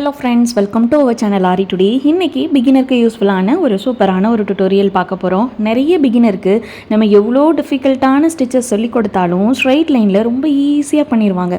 Hello friends welcome to our channel Aari today இன்றைக்கி பிகினருக்கு யூஸ்ஃபுல்லான ஒரு சூப்பரான ஒரு டுட்டோரியல் பார்க்க போகிறோம் நிறைய பிகினருக்கு நம்ம எவ்வளோ டிஃபிகல்ட்டான ஸ்டிச்சஸ் சொல்லி கொடுத்தாலும் ஸ்ட்ரைட் லைனில் ரொம்ப ஈஸியாக பண்ணிடுவாங்க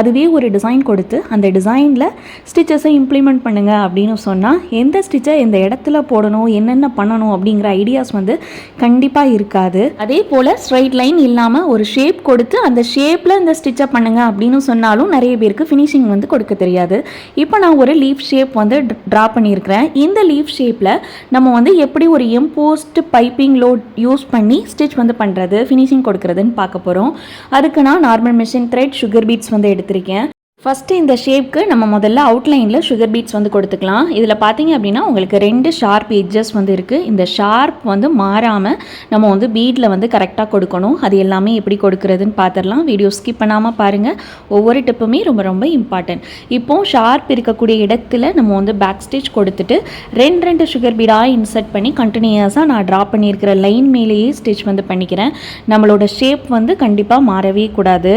அதுவே ஒரு டிசைன் கொடுத்து அந்த டிசைனில் ஸ்டிச்சஸை இம்ப்ளிமெண்ட் பண்ணுங்க அப்படின்னு சொன்னால் எந்த ஸ்டிச்சை எந்த இடத்துல போடணும் என்னென்ன பண்ணணும் அப்படிங்கிற ஐடியாஸ் வந்து கண்டிப்பாக இருக்காது. அதே போல் ஸ்ட்ரைட் லைன் இல்லாமல் ஒரு ஷேப் கொடுத்து அந்த ஷேப்பில் இந்த ஸ்டிச்சை பண்ணுங்க அப்படின்னு சொன்னாலும் நிறைய பேருக்கு ஃபினிஷிங் வந்து கொடுக்க தெரியாது. இப்போ நான் ஒரு லீஃப் ஷேப் வந்து ட்ரா பண்ணியிருக்கிறேன். இந்த லீஃப் ஷேப்பில் நம்ம வந்து எப்படி ஒரு எம்போஸ்ட் பைப்பிங் லோட் யூஸ் பண்ணி ஸ்டிச் வந்து பண்ணுறது ஃபினிஷிங் கொடுக்குறதுன்னு பார்க்க போகிறோம் அதுக்கு நான் normal machine thread sugar beads வந்து எடுத்திருக்கேன். ஃபஸ்ட்டு இந்த ஷேப்க்கு நம்ம முதல்ல அவுட்லைனில் சுகர் பீட்ஸ் வந்து கொடுத்துக்கலாம். இதில் பார்த்தீங்க அப்படின்னா உங்களுக்கு ரெண்டு ஷார்ப் எட்ஜஸ் வந்து இருக்குது இந்த ஷார்ப் வந்து மாறாமல் நம்ம வந்து பீடில் வந்து கரெக்டாக கொடுக்கணும். அது எல்லாமே எப்படி கொடுக்குறதுன்னு பார்த்துடலாம் வீடியோ ஸ்கிப் பண்ணாமல் பாருங்கள் ஒவ்வொரு டிப்புமே ரொம்ப ரொம்ப இம்பார்ட்டன்ட் இப்போது ஷார்ப் இருக்கக்கூடிய இடத்துல நம்ம வந்து பேக் ஸ்டிச் கொடுத்துட்டு ரெண்டு ரெண்டு சுகர் பீடாக இன்சர்ட் பண்ணி கண்டினியூஸாக நான் ட்ரா பண்ணியிருக்கிற லைன் மேலேயே ஸ்டிச் வந்து பண்ணிக்கிறேன். நம்மளோட ஷேப் வந்து கண்டிப்பாக மாறவே கூடாது.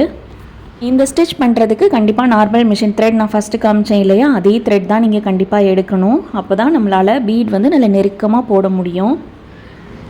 இந்த ஸ்டிச் பண்ணுறதுக்கு கண்டிப்பாக நார்மல் மிஷின் த்ரெட் நான் ஃபஸ்ட்டு காமிச்சேன் இல்லையா? அதே த்ரெட் தான் நீங்கள் கண்டிப்பாக எடுக்கணும். அப்போ தான் நம்மளால் பீட் வந்து நல்ல நெருக்கமாக போட முடியும்.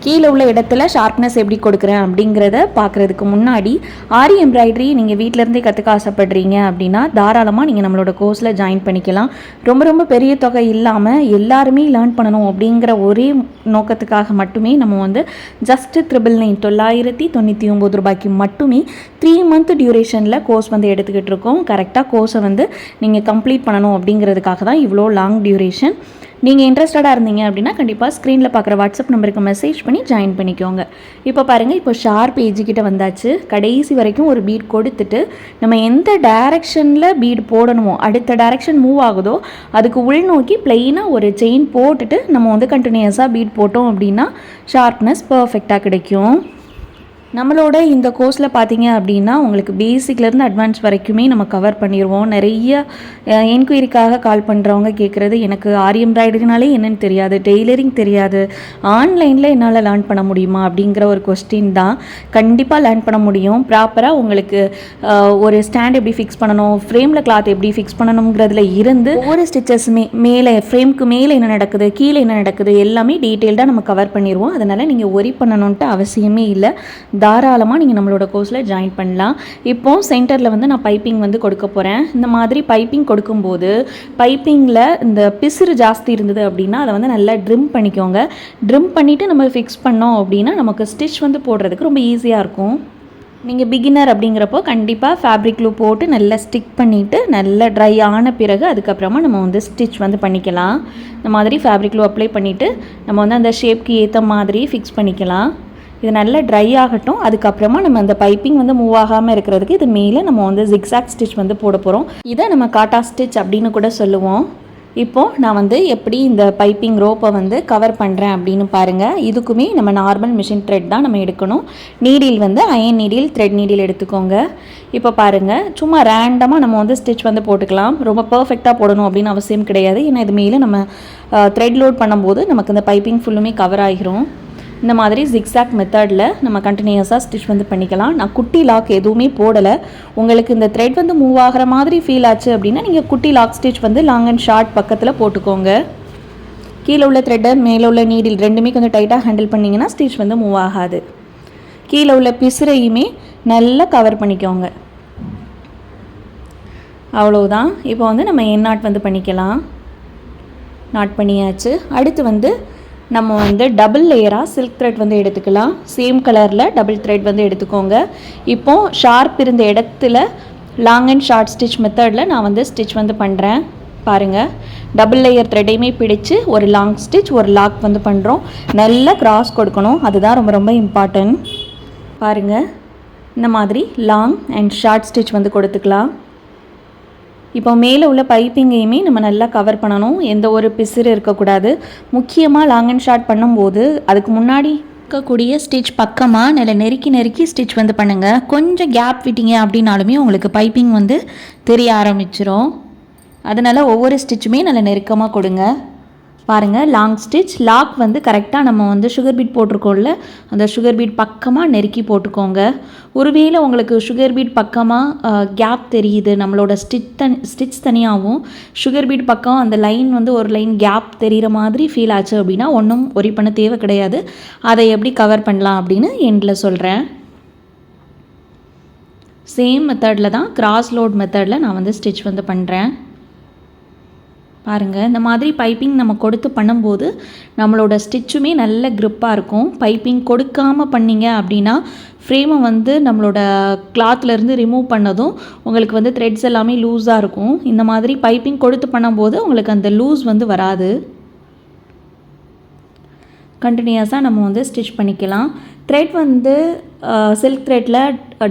கீழே உள்ள இடத்துல ஷார்ப்னஸ் எப்படி கொடுக்குறேன் அப்படிங்கிறத பார்க்குறதுக்கு முன்னாடி ஆரி எம்ப்ராய்டரி நீங்கள் வீட்டிலேருந்தே கற்றுக்க ஆசைப்படுறீங்க அப்படின்னா தாராளமாக நீங்கள் நம்மளோட கோர்ஸில் ஜாயின் பண்ணிக்கலாம். ரொம்ப ரொம்ப பெரிய தொகை இல்லாமல் எல்லாருமே லேர்ன் பண்ணணும் அப்படிங்கிற ஒரே நோக்கத்துக்காக மட்டுமே நம்ம வந்து ஜஸ்ட்டு த்ரிபிள் நைன் தொள்ளாயிரத்தி தொண்ணூற்றி ஒம்பது ரூபாய்க்கு மட்டுமே த்ரீ மந்த் டியூரேஷனில் கோர்ஸ் வந்து எடுத்துக்கிட்டு இருக்கோம். கரெக்டாக கோர்ஸை வந்து நீங்கள் கம்ப்ளீட் பண்ணணும் அப்படிங்கிறதுக்காக தான் இவ்வளோ லாங் டியூரேஷன் நீங்கள் இன்ட்ரெஸ்டடாக இருந்தீங்க அப்படின்னா கண்டிப்பாக ஸ்க்ரீனில் பார்க்குற வாட்ஸ்அப் நம்பருக்கு மெசேஜ் பண்ணி ஜாயின் பண்ணிக்கோங்க. இப்போ பாருங்கள் இப்போ ஷார்ப் ஏஜிக்கிட்ட வந்தாச்சு. கடைசி வரைக்கும் ஒரு பீட் கொடுத்துட்டு நம்ம எந்த டைரக்ஷனில் பீட் போடணுமோ அடுத்த டைரக்ஷன் மூவ் ஆகுதோ அதுக்கு உள்நோக்கி பிளெயினாக ஒரு செயின் போட்டுட்டு நம்ம வந்து கண்டினியூஸாக பீட் போட்டோம் அப்படின்னா ஷார்ப்னஸ் பர்ஃபெக்டாக கிடைக்கும். நம்மளோட இந்த கோர்ஸில் பார்த்தீங்க அப்படின்னா உங்களுக்கு பேசிக்லேருந்து அட்வான்ஸ் வரைக்குமே நம்ம கவர் பண்ணிடுவோம் நிறைய என்கொயரிக்காக கால் பண்ணுறவங்க கேட்குறது எனக்கு ஆரி எம்ப்ராய்டரினாலே என்னென்னு தெரியாது டெய்லரிங் தெரியாது. ஆன்லைனில் என்னால் லேர்ன் பண்ண முடியுமா அப்படிங்கிற ஒரு கொஸ்டின் தான். கண்டிப்பாக லேர்ன் பண்ண முடியும். ப்ராப்பராக உங்களுக்கு ஒரு ஸ்டாண்ட் எப்படி ஃபிக்ஸ் பண்ணணும் ஃப்ரேமில் கிளாத் எப்படி ஃபிக்ஸ் பண்ணணுங்கிறதுல இருந்து ஒவ்வொரு ஸ்டிச்சஸுமே மேலே ஃப்ரேம்க்கு மேலே என்ன நடக்குது கீழே என்ன நடக்குது எல்லாமே டீட்டெயில்டாக நம்ம கவர் பண்ணிடுவோம் அதனால் நீங்கள் ஒரி பண்ணணுன்ட்டு அவசியமே இல்லை. தாராளமாக நீங்கள் நம்மளோட கோர்ஸில் ஜாயின் பண்ணலாம். இப்போ சென்டரில் வந்து நான் பைப்பிங் வந்து கொடுக்க போகிறேன் இந்த மாதிரி பைப்பிங் கொடுக்கும்போது பைப்பிங்கில் இந்த பிசுறு ஜாஸ்தி இருந்தது அப்படின்னா அதை வந்து நல்லா ட்ரிம் பண்ணிக்கோங்க. ட்ரிம் பண்ணிவிட்டு நம்ம ஃபிக்ஸ் பண்ணோம் அப்படின்னா நமக்கு ஸ்டிச் வந்து போடுறதுக்கு ரொம்ப ஈஸியாக இருக்கும். நீங்கள் பிகினர் அப்படிங்கிறப்போ கண்டிப்பாக ஃபேப்ரிக் க்ளூ போட்டு நல்லா ஸ்டிக் பண்ணிவிட்டு நல்லா ட்ரை ஆன பிறகு அதுக்கப்புறமா நம்ம வந்து ஸ்டிச் வந்து பண்ணிக்கலாம். இந்த மாதிரி ஃபேப்ரிக் க்ளூ அப்ளை பண்ணிவிட்டு நம்ம வந்து அந்த ஷேப்க்கு ஏற்ற மாதிரி ஃபிக்ஸ் பண்ணிக்கலாம். இது நல்லா ட்ரை ஆகட்டும். அதுக்கப்புறமா நம்ம அந்த பைப்பிங் வந்து மூவ் ஆகாமல் இருக்கிறதுக்கு இது மேலே நம்ம வந்து ஜிக்ஸாக் ஸ்டிச் வந்து போட போகிறோம் இதை நம்ம காட்டா ஸ்டிச் அப்படின்னு கூட சொல்லுவோம். இப்போது நான் வந்து எப்படி இந்த பைப்பிங் ரோப்பை வந்து கவர் பண்ணுறேன் அப்படின்னு பாருங்கள் இதுக்குமே நம்ம நார்மல் மிஷின் த்ரெட் தான் நம்ம எடுக்கணும். நீடில் வந்து அயன் நீடில் த்ரெட் நீடில் எடுத்துக்கோங்க. இப்போ பாருங்கள் சும்மா ரேண்டமாக நம்ம வந்து ஸ்டிச் வந்து போட்டுக்கலாம். ரொம்ப பர்ஃபெக்டாக போடணும் அப்படின்னு அவசியம் கிடையாது. ஏன்னா இது மேலே நம்ம த்ரெட் லோட் பண்ணும்போது நமக்கு இந்த பைப்பிங் ஃபுல்லுமே கவர் ஆகிரும். இந்த மாதிரி ஜிக்ஸாக் மெத்தடில் நம்ம கண்டினியூஸாக ஸ்டிச் வந்து பண்ணிக்கலாம். நான் குட்டி லாக் எதுவுமே போடலை. உங்களுக்கு இந்த த்ரெட் வந்து மூவ் ஆகிற மாதிரி ஃபீல் ஆச்சு அப்படின்னா நீங்கள் குட்டி லாக் ஸ்டிச் வந்து லாங் அண்ட் ஷார்ட் பக்கத்தில் போட்டுக்கோங்க. கீழே உள்ள த்ரெட்டை மேலே உள்ள நீடில் ரெண்டுமே கொஞ்சம் டைட்டாக ஹேண்டில் பண்ணிங்கன்னா ஸ்டிச் வந்து மூவ் ஆகாது. கீழே உள்ள பிசுரையுமே நல்லா கவர் பண்ணிக்கோங்க. அவ்வளோதான் இப்போ வந்து நம்ம என் நாட் வந்து பண்ணிக்கலாம். நாட் பண்ணியாச்சு. அடுத்து வந்து நம்ம வந்து டபுள் லேயராக சில்க் த்ரெட் வந்து எடுத்துக்கலாம். சேம் கலரில் டபுள் த்ரெட் வந்து எடுத்துக்கோங்க. இப்போது ஷார்ப் இருந்த இடத்துல லாங் அண்ட் ஷார்ட் ஸ்டிச் மெத்தடில் நான் வந்து ஸ்டிச் வந்து பண்ணுறேன் பாருங்கள் டபுள் லேயர் த்ரெட்டையுமே பிடிச்சு ஒரு லாங் ஸ்டிச் ஒரு லாக் வந்து பண்ணுறோம் நல்லா கிராஸ் கொடுக்கணும். அதுதான் ரொம்ப ரொம்ப இம்பார்ட்டன்ட் பாருங்கள் இந்த மாதிரி லாங் அண்ட் ஷார்ட் ஸ்டிச் வந்து கொடுத்துக்கலாம். இப்போ மேலே உள்ள பைப்பிங்கையுமே நம்ம நல்லா கவர் பண்ணணும். எந்த ஒரு பிசிறு இருக்கக்கூடாது. முக்கியமாக லாங் அண்ட் ஷார்ட் பண்ணும்போது அதுக்கு முன்னாடி இருக்கக்கூடிய ஸ்டிச் பக்கமாக நல்ல நெருக்கி நெருக்கி ஸ்டிச் வந்து பண்ணுங்கள் கொஞ்சம் கேப் விட்டீங்க அப்படின்னாலுமே உங்களுக்கு பைப்பிங் வந்து தெரிய ஆரம்பிச்சிரும். அதனால் ஒவ்வொரு ஸ்டிச்சுமே நல்ல நெருக்கமாக கொடுங்க. பாருங்கள் லாங் ஸ்டிச் லாக் வந்து கரெக்டாக நம்ம வந்து சுகர் பீட் போட்டிருக்கோம்ல அந்த சுகர் பீட் பக்கமாக நெருக்கி போட்டுக்கோங்க. ஒருவேளை உங்களுக்கு சுகர் பீட் பக்கமாக கேப் தெரியுது நம்மளோட ஸ்டிச் தனி ஸ்டிச் தனியாகவும் சுகர் பீட் பக்கம் அந்த லைன் வந்து ஒரு லைன் கேப் தெரிகிற மாதிரி ஃபீல் ஆச்சு அப்படின்னா ஒன்றும் ஒரி பண்ண தேவை கிடையாது. அதை எப்படி கவர் பண்ணலாம் அப்படின்னு எண்டில் சொல்கிறேன் சேம் மெத்தடில் தான் கிராஸ் லோட் மெத்தடில் நான் வந்து ஸ்டிச் வந்து பண்ணுறேன் பாருங்கள் இந்த மாதிரி பைப்பிங் நம்ம கொடுத்து பண்ணும்போது நம்மளோட ஸ்டிச்சுமே நல்ல க்ரிப்பாக இருக்கும். பைப்பிங் கொடுக்காமல் பண்ணீங்க அப்படின்னா ஃப்ரேமை வந்து நம்மளோட கிளாத்லேருந்து ரிமூவ் பண்ணதும் உங்களுக்கு வந்து த்ரெட்ஸ் எல்லாமே லூஸாக இருக்கும். இந்த மாதிரி பைப்பிங் கொடுத்து பண்ணும்போது உங்களுக்கு அந்த லூஸ் வந்து வராது. கண்டினியூஸாக நம்ம வந்து ஸ்டிச் பண்ணிக்கலாம். த்ரெட் வந்து சில்க் த்ரெட்டில்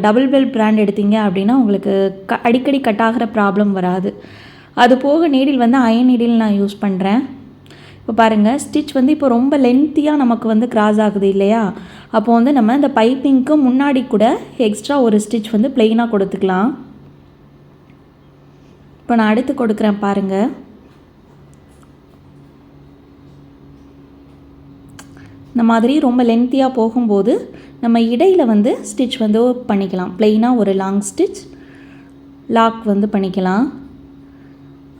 டபுள் பெல் பிராண்ட் எடுத்தீங்க அப்படின்னா உங்களுக்கு க அடிக்கடி கட் ஆகிற ப்ராப்ளம் வராது. அது போக நீடில் வந்து அயன் நீடில் நான் யூஸ் பண்ணுறேன் இப்போ பாருங்கள் ஸ்டிச் வந்து இப்போ ரொம்ப லென்த்தியாக நமக்கு வந்து கிராஸ் ஆகுது இல்லையா? அப்போ வந்து நம்ம இந்த பைப்பிங்க்கு முன்னாடி கூட எக்ஸ்ட்ரா ஒரு ஸ்டிச் வந்து ப்ளெயினாக கொடுத்துக்கலாம். இப்போ நான் அடுத்து கொடுக்குறேன் பாருங்கள் இந்த மாதிரி ரொம்ப லென்த்தியாக போகும்போது நம்ம இடையில் வந்து ஸ்டிச் வந்து பண்ணிக்கலாம். ப்ளெயினாக ஒரு லாங் ஸ்டிச் லாக் வந்து பண்ணிக்கலாம்.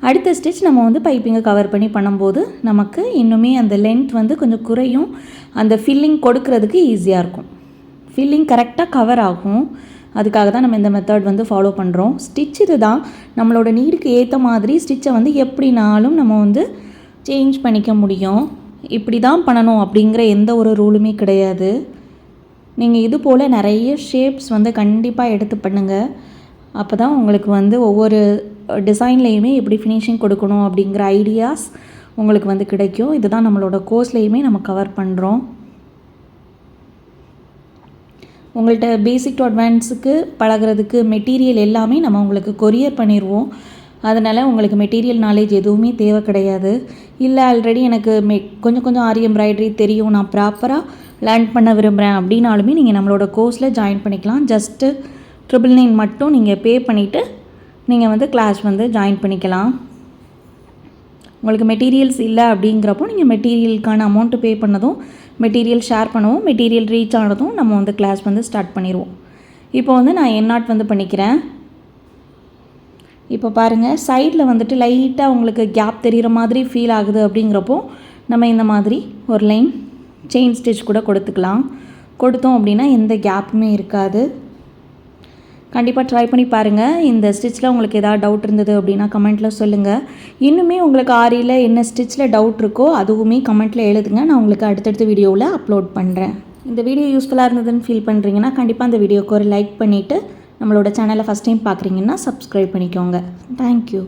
அடுத்த ஸ்டிச் நம்ம வந்து பைப்பிங்கை கவர் பண்ணி பண்ணும்போது நமக்கு இன்னுமே அந்த லென்த் வந்து கொஞ்சம் குறையும். அந்த ஃபில்லிங் கொடுக்கறதுக்கு ஈஸியாக இருக்கும். ஃபில்லிங் கரெக்டாக கவர் ஆகும். அதுக்காக தான் நம்ம இந்த மெத்தட் வந்து ஃபாலோ பண்ணுறோம் ஸ்டிச் இது தான் நம்மளோட நீடுக்கு ஏற்ற மாதிரி ஸ்டிச்சை வந்து எப்படினாலும் நம்ம வந்து சேஞ்ச் பண்ணிக்க முடியும். இப்படி தான் பண்ணணும் அப்படிங்கிற எந்த ஒரு ரூலுமே கிடையாது. நீங்கள் இது போல் நிறைய ஷேப்ஸ் வந்து கண்டிப்பாக எடுத்து பண்ணுங்கள் அப்போ தான் உங்களுக்கு வந்து ஒவ்வொரு டிசைன்லேயுமே எப்படி ஃபினிஷிங் கொடுக்கணும் அப்படிங்கிற ஐடியாஸ் உங்களுக்கு வந்து கிடைக்கும். இதுதான் நம்மளோட கோர்ஸ்லேயுமே நம்ம கவர் பண்ணுறோம் உங்கள்கிட்ட பேசிக் டு அட்வான்ஸுக்கு பழகிறதுக்கு மெட்டீரியல் எல்லாமே நம்ம உங்களுக்கு கொரியர் பண்ணிடுவோம் அதனால் உங்களுக்கு மெட்டீரியல் நாலேஜ் எதுவுமே தேவை கிடையாது. இல்லை ஆல்ரெடி எனக்கு மெ கொஞ்சம் கொஞ்சம் ஆரி எம்ப்ராய்டரி தெரியும். நான் ப்ராப்பராக லேர்ன் பண்ண விரும்புகிறேன் அப்படின்னாலுமே நீங்கள் நம்மளோட கோர்ஸில் ஜாயின் பண்ணிக்கலாம். ஜஸ்ட்டு ட்ரிபிள் நைன் மட்டும் நீங்கள் பே பண்ணிவிட்டு நீங்கள் வந்து கிளாஸ் வந்து ஜாயின் பண்ணிக்கலாம். உங்களுக்கு மெட்டீரியல்ஸ் இல்லை அப்படிங்கிறப்போ நீங்கள் மெட்டீரியலுக்கான அமௌண்ட்டு பே பண்ணதும் மெட்டீரியல் ஷேர் பண்ணவும் மெட்டீரியல் ரீச் ஆனதும் நம்ம வந்து கிளாஸ் வந்து ஸ்டார்ட் பண்ணிடுவோம். இப்போ வந்து நான் என்நாட் வந்து பண்ணிக்கிறேன். இப்போ பாருங்கள் சைடில் வந்துட்டு லைட்டாக உங்களுக்கு கேப் தெரிகிற மாதிரி ஃபீல் ஆகுது அப்படிங்கிறப்போ நம்ம இந்த மாதிரி ஒரு லைன் செயின் ஸ்டிச் கூட கொடுத்துக்கலாம். கொடுத்தோம் அப்படின்னா எந்த கேப்புமே இருக்காது. கண்டிப்பாக ட்ரை பண்ணி பாருங்கள் இந்த ஸ்டிச்சில் உங்களுக்கு எதாவது டவுட் இருந்தது அப்படின்னா கமெண்ட்டில் சொல்லுங்கள் இன்னுமே உங்களுக்கு ஆரியில் என்ன ஸ்டிச்சில் டவுட் இருக்கோ அதுவுமே கமெண்ட்டில் எழுதுங்க. நான் உங்களுக்கு அடுத்தடுத்த வீடியோவில் அப்லோட் பண்ணுறேன் இந்த வீடியோ யூஸ்ஃபுல்லாக இருந்ததுன்னு ஃபீல் பண்ணுறீங்கன்னா கண்டிப்பாக அந்த வீடியோக்கு ஒரு லைக் பண்ணிவிட்டு நம்மளோட சேனலை ஃபஸ்ட் டைம் பார்க்குறீங்கன்னா சப்ஸ்கிரைப் பண்ணிக்கோங்க. Thank you